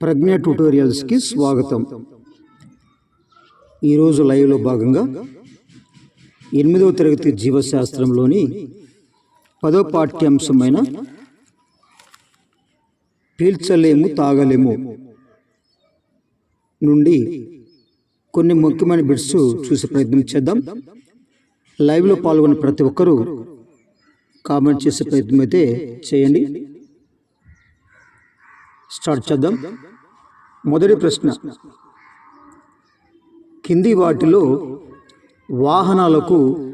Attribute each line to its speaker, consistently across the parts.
Speaker 1: ప్రజ్ఞ ట్యూటోరియల్స్కి స్వాగతం. ఈరోజు లైవ్లో భాగంగా ఎనిమిదవ తరగతి జీవశాస్త్రంలోని పదో పాఠ్యాంశమైన పీల్చలేము తాగలేము నుండి కొన్ని ముఖ్యమైన బిట్స్ చూసే ప్రయత్నం చేద్దాం. లైవ్లో పాల్గొన్న ప్రతి ఒక్కరూ కామెంట్ చేసే ప్రయత్నం అయితే చేయండి. స్టార్ట్ చేద్దాం. మొదటి ప్రశ్న. కింది వాటిలో వాహనాలకు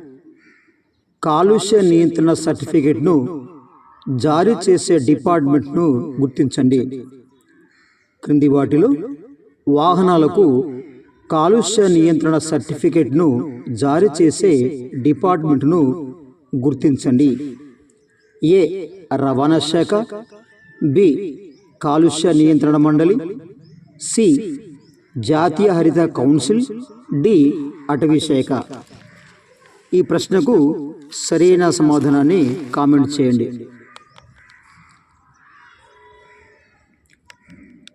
Speaker 1: కాలుష్య నియంత్రణ సర్టిఫికేట్ను జారీ చేసే డిపార్ట్మెంట్ను గుర్తించండి. క్రింది వాటిలో వాహనాలకు కాలుష్య నియంత్రణ సర్టిఫికేట్ను జారీ చేసే డిపార్ట్మెంట్ను గుర్తించండి. ఏ. రవాణా శాఖ. బి. కాలుష్య నియంత్రణ మండలి సి. జాతీయ హరిత కౌన్సిల్ డి. అటవీ శాఖ. ఈ ప్రశ్నకు సరైన సమాధానాన్ని కామెంట్ చేయండి.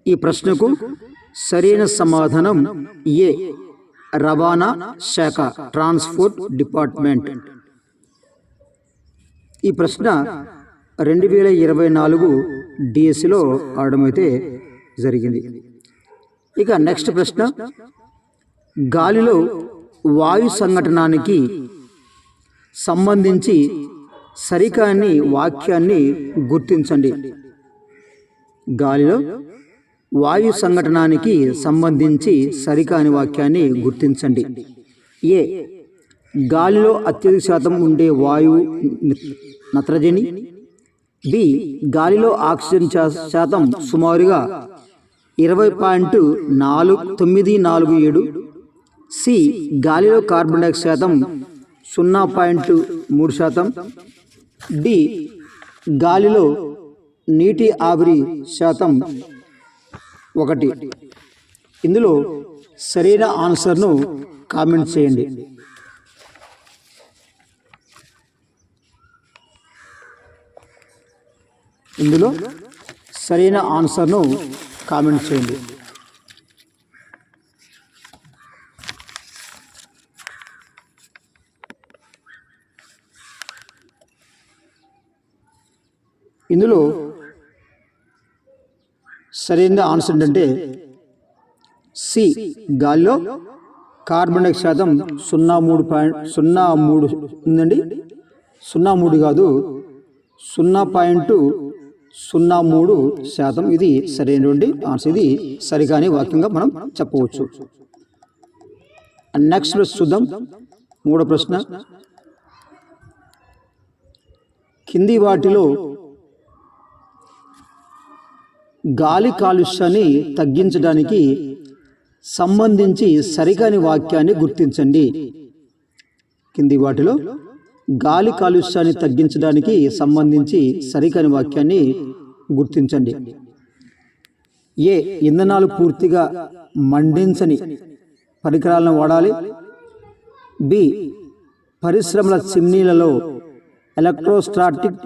Speaker 1: ఈ ప్రశ్నకు సరైన సమాధానం ఏ. రవాణా శాఖ ట్రాన్స్పోర్ట్ డిపార్ట్మెంట్. ఈ ప్రశ్న రెండు వేల ఇరవై నాలుగు డిఎస్సిలో అయితే జరిగింది. ఇక నెక్స్ట్ ప్రశ్న. గాలిలో వాయు సంఘటనానికి సంబంధించి సరికాని వాక్యాన్ని గుర్తించండి. గాలిలో వాయు సంఘటనానికి సంబంధించి సరికాని వాక్యాన్ని గుర్తించండి. ఏ. గాలిలో అత్యధిక శాతం ఉండే వాయువు నత్రజని. బి గాలిలో ఆక్సిజన్ శాతం సుమారుగా ఇరవై పాయింట్ నాలుగు తొమ్మిది నాలుగు ఏడు. సి గాలిలో కార్బన్ డైఆక్సైడ్ శాతం సున్నా పాయింట్ మూడు శాతం. డి గాలిలో నీటి ఆవిరి శాతం ఒకటి. ఇందులో సరైన ఆన్సర్ను కామెంట్ చేయండి. ఇందులో సరైన ఆన్సర్ను కామెంట్ చేయండి. ఇందులో సరైన ఆన్సర్ ఏంటంటే సి గాలిలో కార్బన్ డైఆక్సైడ్ శాతం సున్నా మూడు పాయింట్ సున్నా మూడు ఉందండి. సున్నా మూడు కాదు సున్నా పాయింట్ సున్నా మూడు శాతం ఇది సరైనటువంటి ఆన్సర్ ఇది సరికాని వాక్యంగా మనం చెప్పవచ్చు. నెక్స్ట్ ప్రశ్న చూద్దాం. మూడో ప్రశ్న. కింది వాటిలో గాలి కాలుష్యాన్ని తగ్గించడానికి సంబంధించి సరికాని వాక్యాన్ని గుర్తించండి. కింది వాటిలో గాలి కాలుష్యాన్ని తగ్గించడానికి సంబంధించి సరికాని వాక్యాన్ని గుర్తించండి. ఏ ఇంధనాలు పూర్తిగా మండించని పరికరాలను వాడాలి? బి పరిశ్రమల చిమ్నీలలో ఎలక్ట్రోస్టాటిక్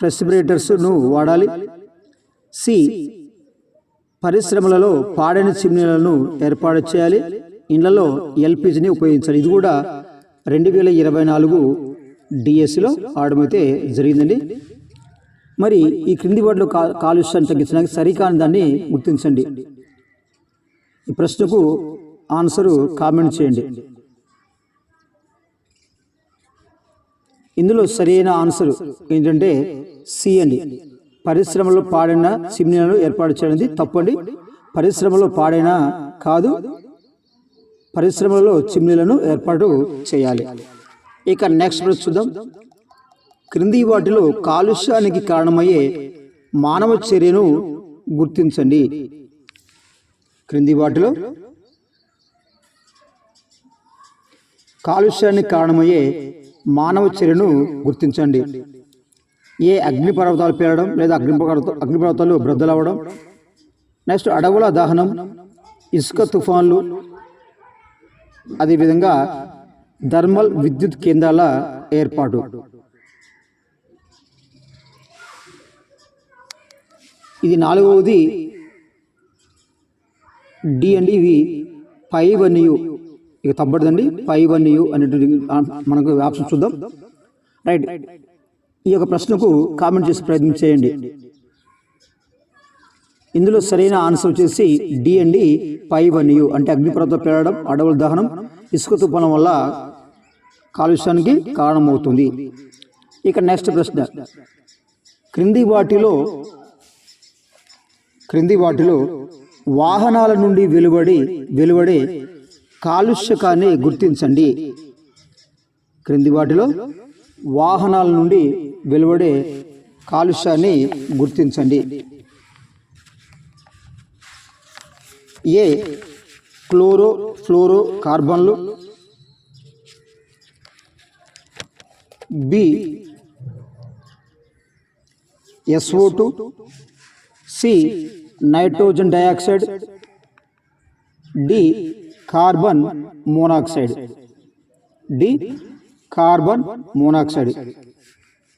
Speaker 1: ప్రెసిపిరేటర్స్ను వాడాలి? సి పరిశ్రమలలో పాడైన చిమ్నీలను ఏర్పాటు చేయాలి? ఇళ్ళలో ఎల్పిజిని ఉపయోగించాలి. ఇది కూడా రెండు వేల ఇరవై నాలుగు డిఎస్సిలో ఆడమైతే జరిగిందండి. మరి ఈ క్రింది వాటిలో కా కాలుష్యాన్ని తగ్గించడానికి సరికాని దాన్ని గుర్తించండి. ఈ ప్రశ్నకు ఆన్సరు కామెంట్ చేయండి. ఇందులో సరైన ఆన్సర్ ఏంటంటే సి అండి. పరిశ్రమలో పాడైన సిమ్నీలను ఏర్పాటు చేయడం తప్పండి పరిశ్రమలో పాడైన కాదు పరిశ్రమలలో చిమ్నీలను ఏర్పాటు చేయాలి. ఇక నెక్స్ట్ ప్రస్తుతం చూద్దాం. క్రింది వాటిలో కాలుష్యానికి కారణమయ్యే మానవ చర్యను గుర్తించండి. క్రింది వాటిలో కాలుష్యానికి కారణమయ్యే మానవ చర్యను గుర్తించండి. ఏ అగ్నిపర్వతాలు పేరడం లేదా అగ్నిపర్వత అగ్నిపర్వతాలు బ్రద్దలవ్వడం నెక్స్ట్ అడవుల దహనం ఇసుక తుఫాన్లు అదేవిధంగా థర్మల్ విద్యుత్ కేంద్రాల ఏర్పాటు. ఇది నాలుగవది డి అండి ఇవి పై వన్యు ఇక తప్పదండి పై వన్యు అనేటువంటి మనకు ఆప్షన్ చూద్దాం. రైట్ ఈ యొక్క ప్రశ్నకు కామెంట్ చేసి ప్రయత్నం చేయండి. ఇందులో సరైన ఆన్సర్ వచ్చేసి డి అండి పైవన్యు అంటే అగ్నిపర్వతం పేరడం అడవుల దహనం ఇసుక తుఫానం వల్ల కాలుష్యానికి కారణమవుతుంది. ఇక నెక్స్ట్ ప్రశ్న. క్రింది వాటిలో క్రింది వాటిలో వాహనాల నుండి వెలువడి వెలువడే కాలుష్యకాన్ని గుర్తించండి. క్రింది వాటిలో వాహనాల నుండి వెలువడే కాలుష్యాన్ని గుర్తించండి. ఏ? Chloro ఫ్లోరో కార్బన్లు? B. SO two. C. Nitrogen dioxide. D. Carbon monoxide. D. Carbon monoxide.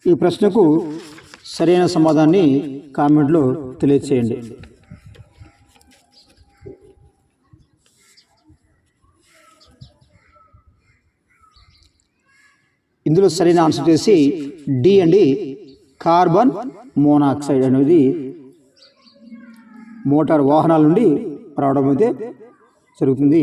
Speaker 1: ఈ ప్రశ్నకు సరైన సమాధానాన్ని కామెంట్లో తెలియచేయండి. ఇందులో సరైన ఆన్సర్ చేసి డి అండి. కార్బన్ మోనాక్సైడ్ అనేది మోటార్ వాహనాల నుండి రావడం అయితే జరుగుతుంది.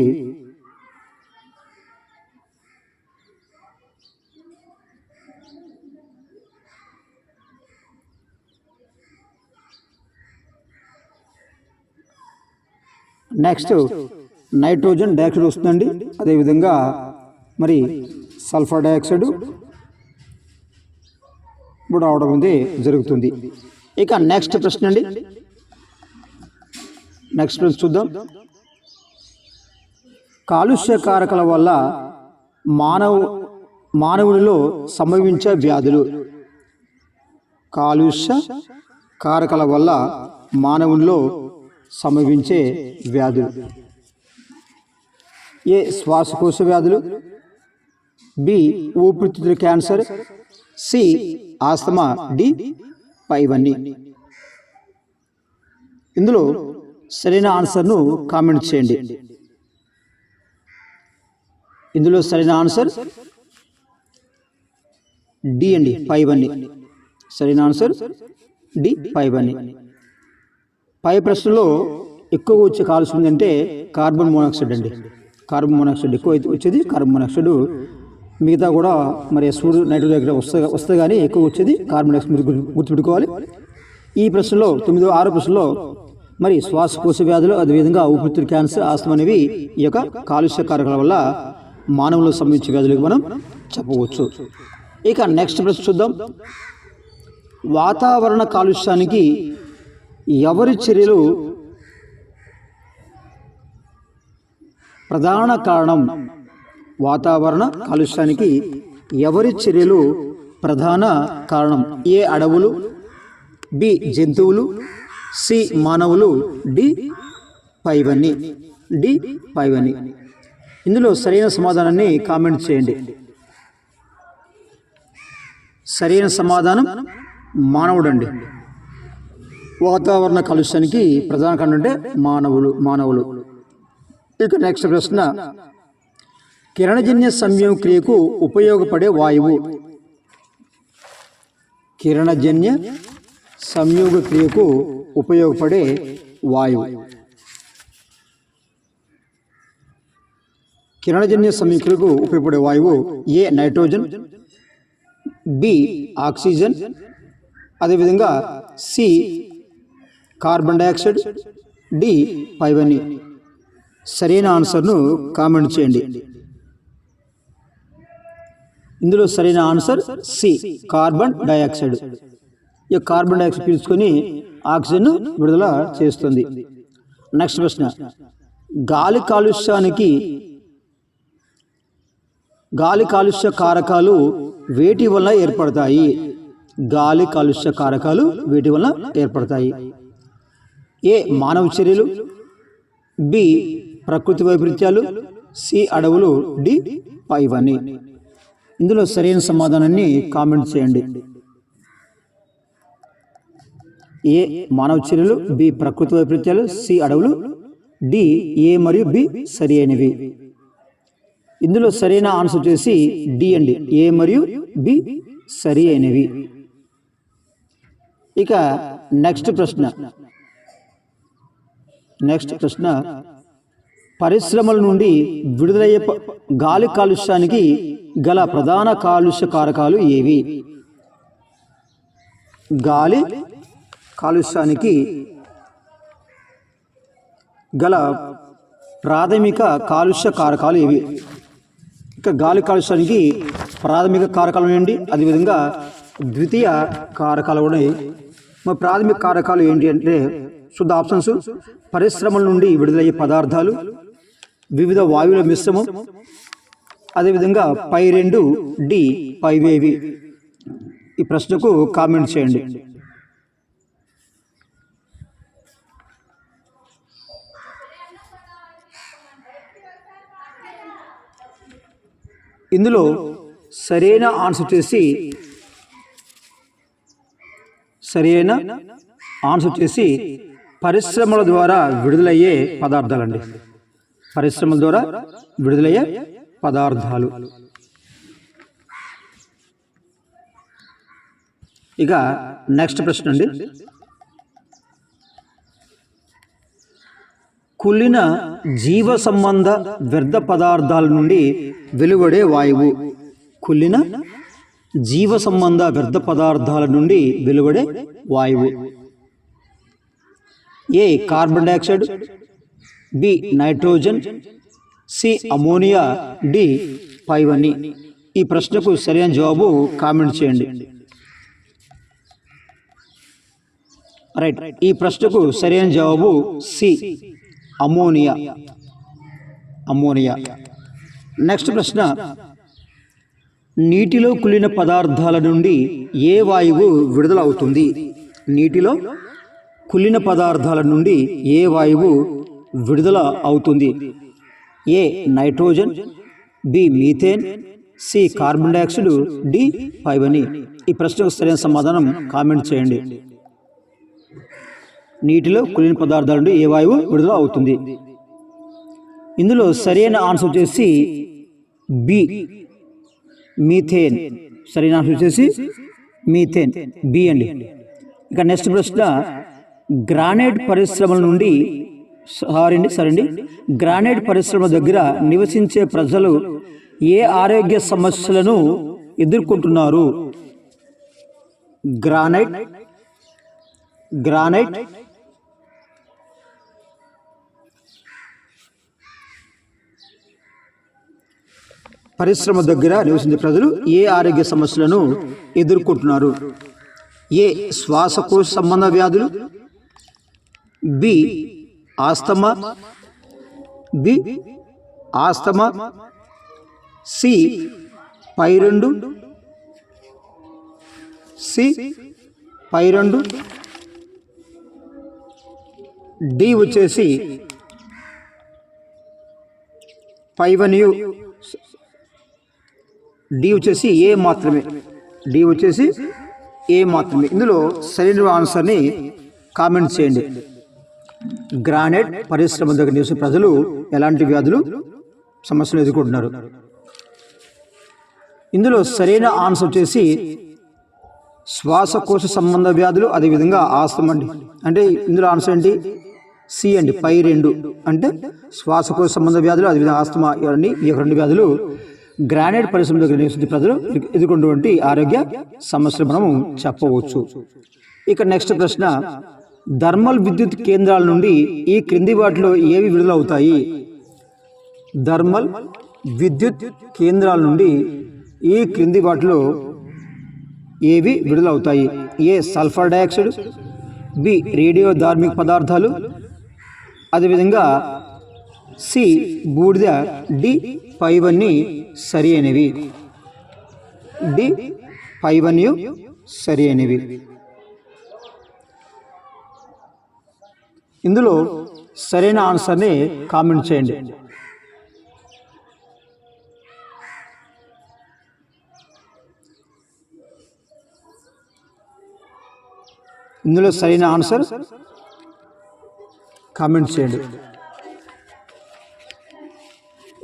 Speaker 1: నెక్స్ట్ నైట్రోజన్ డయాక్సైడ్ వస్తుందండి. అదేవిధంగా మరి సల్ఫర్ డయాక్సైడ్ కూడా అవడం అనేది జరుగుతుంది. ఇక నెక్స్ట్ ప్రశ్న అండి. నెక్స్ట్ ప్రశ్న చూద్దాం. కాలుష్య కారకాల వల్ల మానవ మానవునిలో సంభవించే వ్యాధులు. కాలుష్య కారకాల వల్ల మానవునిలో సంభవించే వ్యాధులు. ఏ శ్వాసకోశ వ్యాధులు బి ఊపిరితిత్తుల క్యాన్సర్ సి ఆస్తమా డి పైవన్నీ. ఇందులో సరైన ఆన్సర్ను కామెంట్ చేయండి. ఇందులో సరైన ఆన్సర్ డి అండి పైవన్నీ. సరైన ఆన్సర్ డి పైవన్నీ. పై ప్రశ్నలో ఎక్కువ వచ్చే కాలుష్యం ఏంటంటే కార్బన్ మోనాక్సైడ్ అండి. కార్బన్ మోనాక్సైడ్ ఎక్కువ అయితే వచ్చేది కార్బన్ మోనాక్సైడ్ మిగతా కూడా మరి సూర్యుడు నైట్రోజన్ దగ్గర వస్తే వస్తే కానీ ఎక్కువ వచ్చేది కార్బన్ డైఆక్సైడ్ గుర్తు- గుర్తుపెట్టుకోవాలి. ఈ ప్రశ్నలో తొమ్మిదో ఆరో ప్రశ్నలో మరి శ్వాసకోశ వ్యాధులు అదేవిధంగా ఊపిరితిత్తుల క్యాన్సర్ ఆస్తమా అనేవి ఈ యొక్క కాలుష్య కారకాల వల్ల మానవులకు సంబంధించిన వ్యాధులకు మనం చెప్పవచ్చు. ఇక నెక్స్ట్ ప్రశ్న చూద్దాం. వాతావరణ కాలుష్యానికి ఎవరి చర్యలు ప్రధాన కారణం? వాతావరణ కాలుష్యానికి ఎవరి చర్యలు ప్రధాన కారణం? ఏ అడవులు? బి జంతువులు. సి మానవులు. డి పైవని. డి పైవని. ఇందులో సరైన సమాధానాన్ని కామెంట్ చేయండి. సరైన సమాధానం మానవుడండి. వాతావరణ కాలుష్యానికి ప్రధాన కారణం అంటే మానవులు మానవులు. ఇక నెక్స్ట్ ప్రశ్న. కిరణజన్య సంయోగ క్రియకు ఉపయోగపడే వాయువు. కిరణజన్య సంయోగ క్రియకు ఉపయోగపడే వాయువు. కిరణజన్య సంయోగ ఉపయోగపడే వాయువు ఏ? నైట్రోజన్. బి? ఆక్సిజన్. అదేవిధంగా సి? Carbon dioxide D? పైవన్నీ సరైన ఆన్సర్ను కామెంట్ చేయండి. ఇందులో సరైన ఆన్సర్ సి కార్బన్ డైఆక్సైడ్. ఈ కార్బన్ డైఆక్సైడ్ పీల్చుకొని ఆక్సిజన్ విడుదల చేస్తుంది. నెక్స్ట్ ప్రశ్న. గాలి కాలుష్యానికి గాలి కాలుష్య కారకాలు వేటి వల్ల ఏర్పడతాయి? గాలి కాలుష్య కారకాలు వేటి వల్ల ఏర్పడతాయి? ఏ మానవ చర్యలు? బి ప్రకృతి వైపరీత్యాలు? సి అడవులు? డి పైవని. ఇందులో సరైన సమాధానాన్ని కామెంట్ చేయండి. ఏ మానవ చర్యలు బి ప్రకృతి వైపరీత్యాలు సి అడవులు డి ఏ మరియు బి సరి అయినవి ఇందులో సరైన ఆన్సర్ వచ్చేసి డి అండి. ఏ మరియు బి సరి అయినవి ఇక నెక్స్ట్ ప్రశ్న. నెక్స్ట్ ప్రశ్న పరిశ్రమల నుండి విడుదలయ్యే గాలి కాలుష్యానికి గల ప్రధాన కాలుష్య కారకాలు ఏవి? గాలి కాలుష్యానికి గల ప్రాథమిక కాలుష్య కారకాలు ఏవి? ఇక గాలి కాలుష్యానికి ప్రాథమిక కారకాలు ఏంటి? అదేవిధంగా ద్వితీయ కారకాలు కూడా ఉన్నాయి. మరి ప్రాథమిక కారకాలు ఏంటి అంటే శుద్ధ ఆప్షన్స్ పరిశ్రమల నుండి విడుదలయ్యే పదార్థాలు వివిధ వాయువుల మిశ్రమం అదేవిధంగా పై రెండు డి పైవేవి ఈ ప్రశ్నకు కామెంట్ చేయండి. ఇందులో సరైన ఆన్సర్ చేసి సరైన ఆన్సర్ వచ్చేసి పరిశ్రమల ద్వారా విడుదలయ్యే పదార్థాలండి. పరిశ్రమల ద్వారా విడుదలయ్యే పదార్థాలు. ఇక నెక్స్ట్ ప్రశ్న అండి. కుళ్ళిన జీవ సంబంధ వ్యర్థ పదార్థాల నుండి వెలువడే వాయువు. కులిన జీవ సంబంధ వ్యర్థ పదార్థాల నుండి వెలువడే వాయువు. A carbon dioxide B nitrogen C ammonia D పైవని ఈ ప్రశ్నకు సరైన జవాబు కామెంట్ చేయండి. రైట్. ఈ ప్రశ్నకు సరైన జవాబు సి అమోనియా. అమోనియా. నెక్స్ట్ ప్రశ్న. నీటిలో కులిన పదార్థాల నుండి ఏ వాయువు విడుదల అవుతుంది నీటిలో కులిన పదార్థాల నుండి ఏ వాయువు విడుదల అవుతుంది. A nitrogen B methane C carbon dioxide D పైవని ఈ ప్రశ్నకు సరైన సమాధానం కామెంట్ చేయండి. నీటిలో కులిన పదార్థాల నుండి ఏ వాయువు విడుదల అవుతుంది? ఇందులో సరైన ఆన్సర్ వచ్చేసి బి మీథేన్. సరైన ఆన్సర్ వచ్చేసి మీథేన్ బి అండి. ఇక నెక్స్ట్ ప్రశ్న గ్రానైట్ పరిశ్రమల నుండి సారీ అండి సరే అండి గ్రానైట్ పరిశ్రమ దగ్గర నివసించే ప్రజలు ఏ ఆరోగ్య సమస్యలను ఎదుర్కొంటున్నారు? Granite granite. పరిశ్రమ దగ్గర నివసించే ప్రజలు ఏ ఆరోగ్య సమస్యలను ఎదుర్కొంటున్నారు? ఏ శ్వాసకోశ సంబంధ వ్యాధులు? B asthma? B asthma? C పై రెండు సి పై రెండు డి వచ్చేసి పైవన్యూ. డి వచ్చేసి ఏ మాత్రమే. డి వచ్చేసి ఏ మాత్రమే. ఇందులో సరైన ఆన్సర్ని కామెంట్ చేయండి. గ్రానైట్ పరిశ్రమ దగ్గర నివసించే ప్రజలు ఎలాంటి వ్యాధులు సమస్యలు ఎదుర్కొంటున్నారు? ఇందులో సరైన ఆన్సర్ వచ్చేసి శ్వాసకోశ సంబంధ వ్యాధులు అదేవిధంగా ఆస్తమ అండి. అంటే ఇందులో ఆన్సర్ ఏంటి? సి అండి పై రెండు. అంటే శ్వాసకోశ సంబంధ వ్యాధులు అదేవిధంగా ఆస్తమా ఇవన్నీ ఈ యొక్క రెండు వ్యాధులు గ్రానైట్ పరిశ్రమ దగ్గర నివసించే ప్రజలు ఎదుర్కొన్నటువంటి ఆరోగ్య సమస్యలు మనము చెప్పవచ్చు. ఇక నెక్స్ట్ ప్రశ్న థర్మల్ విద్యుత్ కేంద్రాల నుండి ఈ క్రింది వాటిలో ఏవి విడుదలవుతాయి? థర్మల్ విద్యుత్ కేంద్రాల నుండి ఈ క్రింది వాటిలో ఏవి విడుదలవుతాయి? A sulphur dioxide B radio ధార్మిక పదార్థాలు అదేవిధంగా సి బూడిద డి పైవన్నీ సరి అయినవి. డి పైవన్యు సరి అయినవి. ఇందులో సరైన ఆన్సర్ని కామెంట్ చేయండి. ఇందులో సరైన ఆన్సర్ కామెంట్ చేయండి.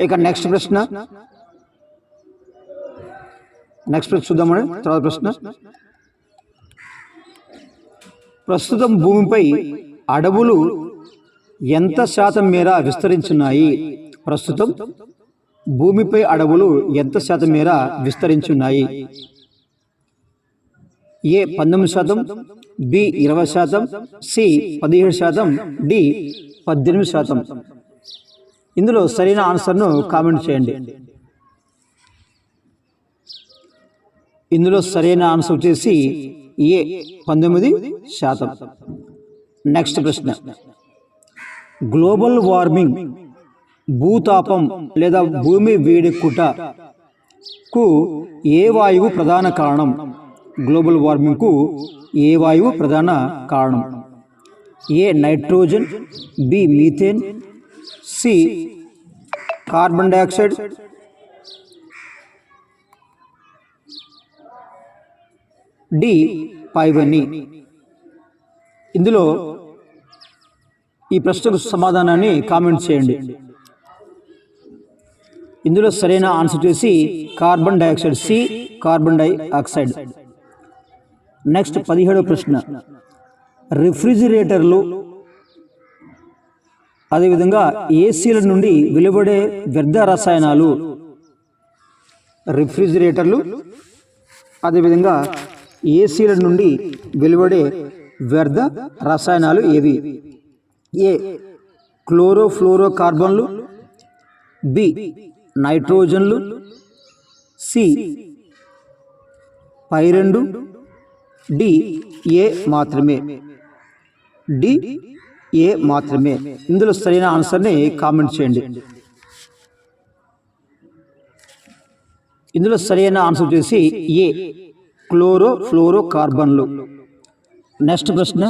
Speaker 1: ఇక నెక్స్ట్ ప్రశ్న. నెక్స్ట్ ప్రశ్న చూద్దామండి. తర్వాత ప్రశ్న. ప్రస్తుతం భూమిపై అడవులు ఎంత శాతం మేర విస్తరించున్నాయి? ప్రస్తుతం భూమిపై అడవులు ఎంత శాతం మేర విస్తరించున్నాయి? ఏ పంతొమ్మిది శాతం బి ఇరవై శాతం సి పదిహేడు శాతం డి పద్దెనిమిది శాతం? ఇందులో సరైన ఆన్సర్ను కామెంట్ చేయండి. ఇందులో సరైన ఆన్సర్ వచ్చేసి ఏ పంతొమ్మిది శాతం? నెక్స్ట్ ప్రశ్న. గ్లోబల్ వార్మింగ్ భూతాపం లేదా భూమి వేడెక్కుటకు ఏ వాయువు ప్రధాన కారణం? గ్లోబల్ వార్మింగ్కు ఏ వాయువు ప్రధాన కారణం? A nitrogen B methane C carbon dioxide D పైవన్నీ ఇందులో ఈ ప్రశ్నకు సమాధానాన్ని కామెంట్ చేయండి. ఇందులో సరైన ఆన్సర్ చేసి carbon dioxide C carbon dioxide. Next పదిహేడవ ప్రశ్న. రిఫ్రిజిరేటర్లు అదేవిధంగా ఏసీల నుండి వెలువడే వ్యర్థ రసాయనాలు రిఫ్రిజిరేటర్లు అదేవిధంగా ఏసీల నుండి వెలువడే వ్యర్థ రసాయనాలు ఏవి? ఏ క్లోరోఫ్లోరోకార్బన్లు బి నైట్రోజన్లు సి పైరెండు డి ఏ మాత్రమే. డి ఏ మాత్రమే. ఇందులో సరైన ఆన్సర్ని కామెంట్ చేయండి. ఇందులో సరైన ఆన్సర్ వచ్చేసి ఏ క్లోరో ఫ్లోరో కార్బన్లు నెక్స్ట్ ప్రశ్న.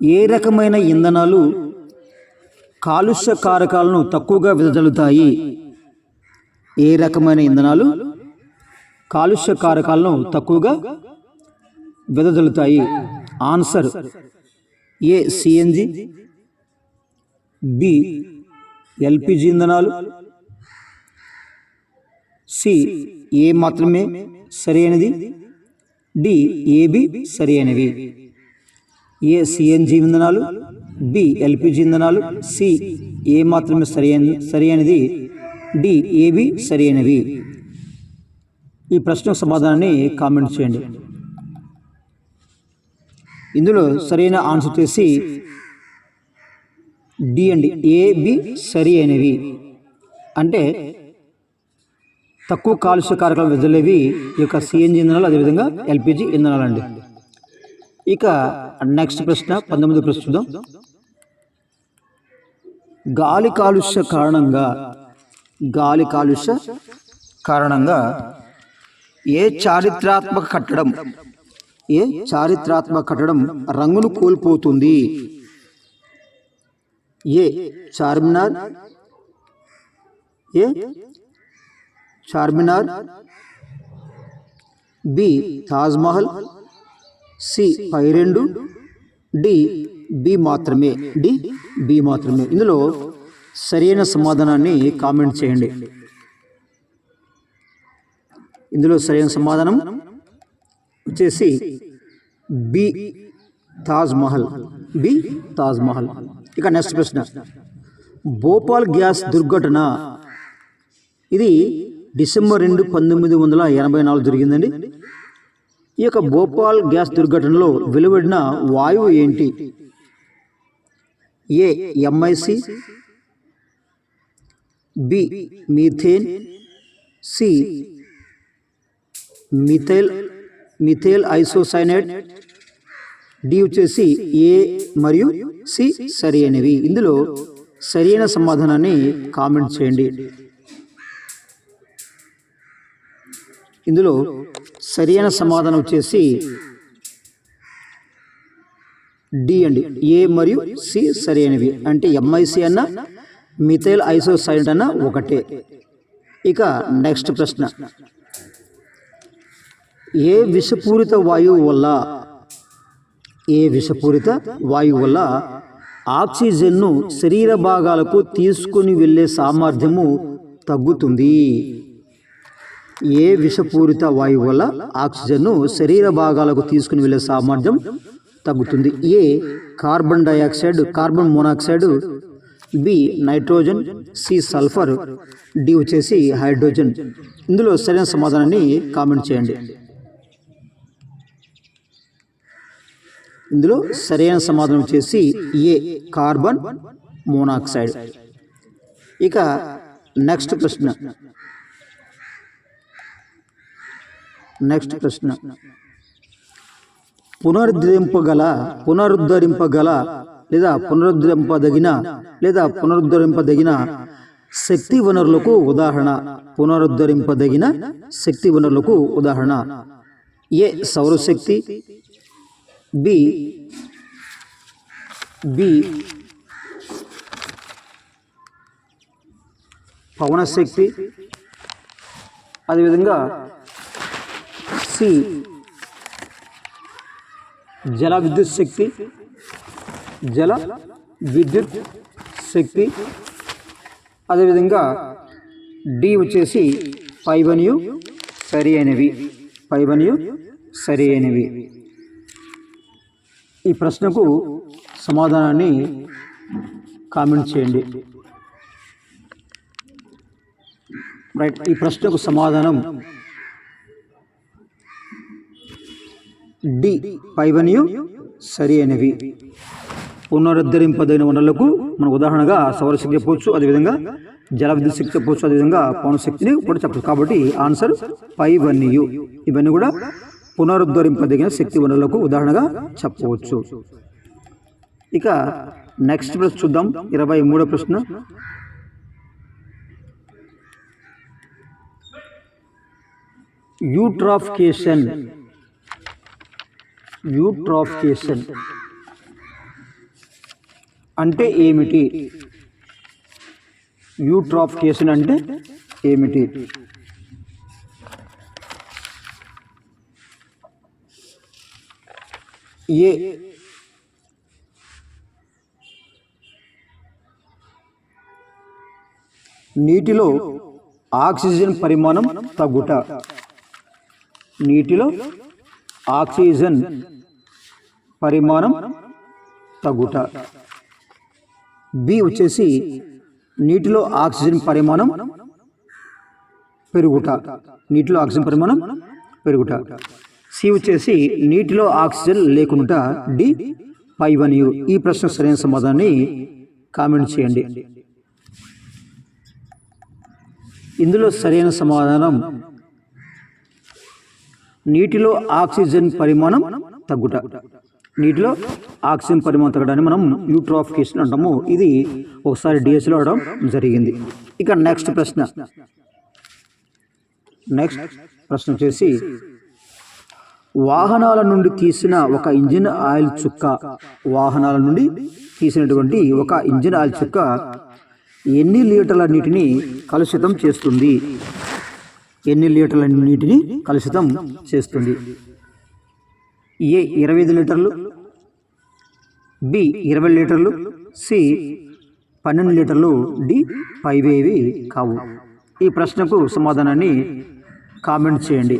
Speaker 1: ఏ రకమైన ఇంధనాలు కాలుష్య కారకాలను తక్కువగా వెదజల్లుతాయి ఏ రకమైన ఇంధనాలు కాలుష్య కారకాలను తక్కువగా వెదజల్లుతాయి answer A CNG B LPG ఇంధనాలు సి ఏ మాత్రమే సరైనది? డి ఏబి సరైనవి. ఏ సిఎన్జి ఇంధనాలు బి ఎల్పిజి ఇంధనాలు సి ఏ మాత్రమే సరైన సరైనది డి ఏబి సరైనవి. ఈ ప్రశ్నకు సమాధానాన్ని కామెంట్ చేయండి. ఇందులో సరైన ఆన్సర్ చేసి డి అండి. ఏబి సరి అయినవి అంటే తక్కువ కాలుష్య కారకాలు వెదలేవి ఈ యొక్క సిఎన్జి ఇంధనాలు అదేవిధంగా ఎల్పిజి ఇంధనాలు అండి ఇక నెక్స్ట్ ప్రశ్న పంతొమ్మిది ప్రశ్న చూద్దాం. గాలి కాలుష్య కారణంగా గాలి కాలుష్య కారణంగా ఏ చారిత్రాత్మక కట్టడం ఏ చారిత్రాత్మక కట్టడం రంగును కోల్పోతుంది? A Charminar A Charminar B Taj Mahal C పై రెండు డి బి మాత్రమే డి బి మాత్రమే. ఇందులో సరైన సమాధానాన్ని కామెంట్ చేయండి. ఇందులో సరైన సమాధానం వచ్చేసి బి తాజ్ మహల్ బి తాజ్ మహల్ ఇక నెక్స్ట్ ప్రశ్న. భోపాల్ గ్యాస్ దుర్ఘటన ఇది డిసెంబర్ రెండు పంతొమ్మిది వందల ఎనభై నాలుగు జరిగిందండి. ఈ యొక్క భోపాల్ గ్యాస్ దుర్ఘటనలో వెలువడిన వాయువు ఏంటి? A MIC B methane C methyl methyl isocyanide D వచ్చేసి ఏ మరియు సి సరి ఇందులో సరైన సమాధానాన్ని కామెంట్ చేయండి. ఇందులో సరైన సమాధానం వచ్చేసి డి అండి. ఏ మరియు సి సరైనవి. అంటే ఎంఐసి అన్న మిథైల్ ఐసోసైనైడ్ అన్న ఒకటే. ఇక నెక్స్ట్ ప్రశ్న. ఏ విషపూరిత వాయువు వల్ల ఏ విషపూరిత వాయువు వల్ల ఆక్సిజన్ను శరీర భాగాలకు తీసుకుని వెళ్ళే సామర్థ్యము తగ్గుతుంది? ఏ విషపూరిత వాయువు వల్ల ఆక్సిజన్ను శరీర భాగాలకు తీసుకుని వెళ్ళే సామర్థ్యం తగ్గుతుంది? A carbon dioxide carbon monoxide B nitrogen C sulphur D వచ్చేసి హైడ్రోజన్. ఇందులో సరైన సమాధానాన్ని కామెంట్ చేయండి. ఇందులో సరైన సమాధానం చేసి ఏ కార్బన్ మోనాక్సైడ్. ఇక నెక్స్ట్ ప్రశ్న. నెక్స్ట్ ప్రశ్న. పునరుద్ధరింపగల పునరుద్ధరింపగల లేదా పునరుద్ధరింపదగిన లేదా పునరుద్ధరింపదగిన శక్తి వనరులకు ఉదాహరణ. పునరుద్ధరింపదగిన శక్తి వనరులకు ఉదాహరణ. ఏ సౌరశక్తి? బి బి పవనశక్తి. అదేవిధంగా సి జల విద్యుత్ శక్తి జల విద్యుత్ శక్తి. అదేవిధంగా డి వచ్చేసి పైవనియు సరి అయినవి పైవనియు సరి అయినవి ఈ ప్రశ్నకు సమాధానాన్ని కామెంట్ చేయండి. రైట్ ఈ ప్రశ్నకు సమాధానం డి పైవనియు సరి అయినవి పునరుద్ధరింపదగిన వనరులకు మన ఉదాహరణగా సౌరశక్తి చెప్పవచ్చు అదేవిధంగా జల విద్యుత్ శక్తి చెప్పవచ్చు అదేవిధంగా పవన శక్తిని కూడా చెప్పచ్చు కాబట్టి ఆన్సర్ పైవన్యు. ఇవన్నీ కూడా పునరుద్ధరింపదగిన శక్తి వనరులకు ఉదాహరణగా చెప్పవచ్చు. ఇక నెక్స్ట్ ప్రశ్న చూద్దాం. ఇరవై మూడో ప్రశ్న. యూట్రాఫికేషన్ యూట్రాఫికేషన్ అంటే ఏమిటి? యూట్రాఫికేషన్ అంటే ఏమిటి? ఏ. నీటిలో ఆక్సిజన్ పరిమాణం తగ్గుట. నీటిలో ఆక్సిజన్ పరిమాణం తగ్గుట. బి వచ్చేసి నీటిలో ఆక్సిజన్ పరిమాణం పెరుగుట. నీటిలో ఆక్సిజన్ పరిమాణం పెరుగుట. సి వచ్చేసి నీటిలో ఆక్సిజన్ లేకుండా డి పైవనియు ఈ ప్రశ్న సరైన సమాధానాన్ని కామెంట్ చేయండి. ఇందులో సరైన సమాధానం నీటిలో ఆక్సిజన్ పరిమాణం తగ్గుట. నీటిలో ఆక్సిజన్ పరిమాణం తగ్గడాన్ని మనం యూట్రాఫికేషన్ అంటాము. ఇది ఒకసారి డిఎస్లో అవడం జరిగింది. ఇక నెక్స్ట్ ప్రశ్న. నెక్స్ట్ ప్రశ్న వచ్చేసి వాహనాల నుండి తీసిన ఒక ఇంజిన్ ఆయిల్ చుక్క. వాహనాల నుండి తీసినటువంటి ఒక ఇంజిన్ ఆయిల్ చుక్క ఎన్ని లీటర్ల నీటిని కలుషితం చేస్తుంది? ఎన్ని లీటర్ల నీటిని కలుషితం చేస్తుంది? ఏ ఇరవై ఐదు లీటర్లు బి ఇరవై లీటర్లు సి పన్నెండు లీటర్లు డి పైవేవి కావు? ఈ ప్రశ్నకు సమాధానాన్ని కామెంట్ చేయండి.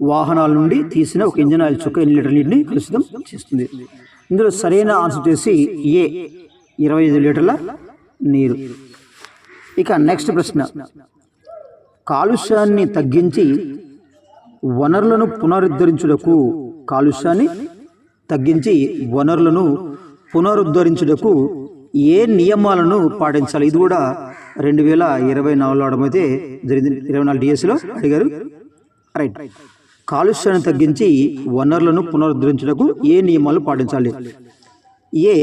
Speaker 1: వాహనాల నుండి తీసిన ఒక ఇంజన్ ఆయిల్ చుక్క ఎన్ని లీటర్ల నీటిని కలుషితం చేస్తుంది? ఇందులో సరైన ఆన్సర్ చేసి ఏ ఇరవై ఐదు లీటర్ల నీరు. ఇక నెక్స్ట్ ప్రశ్న. కాలుష్యాన్ని తగ్గించి వనరులను పునరుద్ధరించుటకు కాలుష్యాన్ని తగ్గించి వనరులను పునరుద్ధరించుటకు ఏ నియమాలను పాటించాలి? ఇది కూడా రెండు వేల ఇరవై నాలుగులో అడమైతే జరిగింది. ఇరవై నాలుగు డిఎస్లో అడిగారు. రైట్ కాలుష్యాన్ని తగ్గించి వనరులను పునరుద్ధరించుటకు ఏ నియమాలు పాటించాలి? A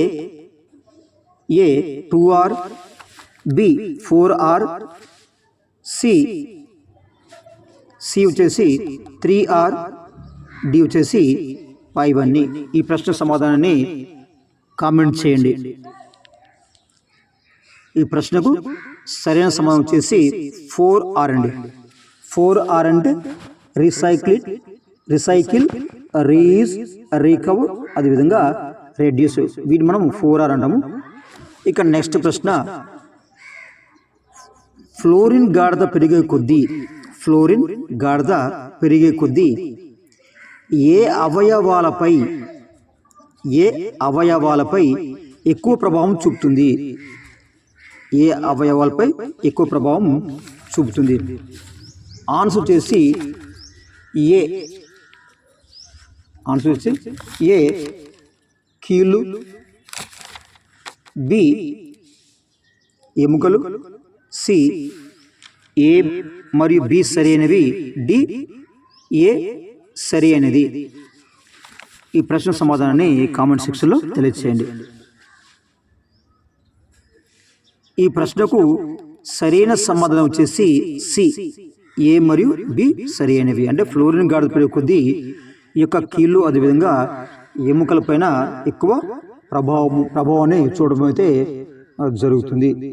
Speaker 1: A two R B four R C. C వచ్చేసి త్రీ ఆర్ డి వచ్చేసి ఫైవ్ అన్ని ఈ ప్రశ్న సమాధానాన్ని కామెంట్ చేయండి. ఈ ప్రశ్నకు సరైన సమాధానం వచ్చేసి ఫోర్ ఆర్ అండి. ఫోర్ ఆర్ అంటే రీసైక్లిడ్ రీసైకిల్ రీజ్ రీకవర్ అదేవిధంగా రెడ్యూస్. వీటిని మనం ఫోర్ ఆర్ అంటాము. ఇక నెక్స్ట్ ప్రశ్న ఫ్లోరిన్ గాఢత పెరిగే కొద్దీ ఫ్లోరిన్ గాఢత పెరిగే కొద్దీ ఏ అవయవాలపై ఏ అవయవాలపై ఎక్కువ ప్రభావం చూపుతుంది? ఏ అవయవాలపై ఎక్కువ ప్రభావం చూపుతుంది? ఆన్సర్ చేసి ఏ. ఆన్సర్ వచ్చి ఏ. కీళ్ళు బి. ఎముకలు సి ఏ మరియు బి సరైనవి డి ఏ సరి అయినది ఈ ప్రశ్న సమాధానాన్ని కామెంట్ సెక్షన్లో తెలియజేయండి. ఈ ప్రశ్నకు సరైన సమాధానం వచ్చేసి సి ఏ మరియు బి సరి అయినవి అంటే ఫ్లోరిన్ గాడు పెరిగే కొద్దీ ఈ యొక్క కీళ్ళు అదేవిధంగా ఎముకల పైన ఎక్కువ ప్రభావం ప్రభావాన్ని చూడడం అయితే జరుగుతుంది.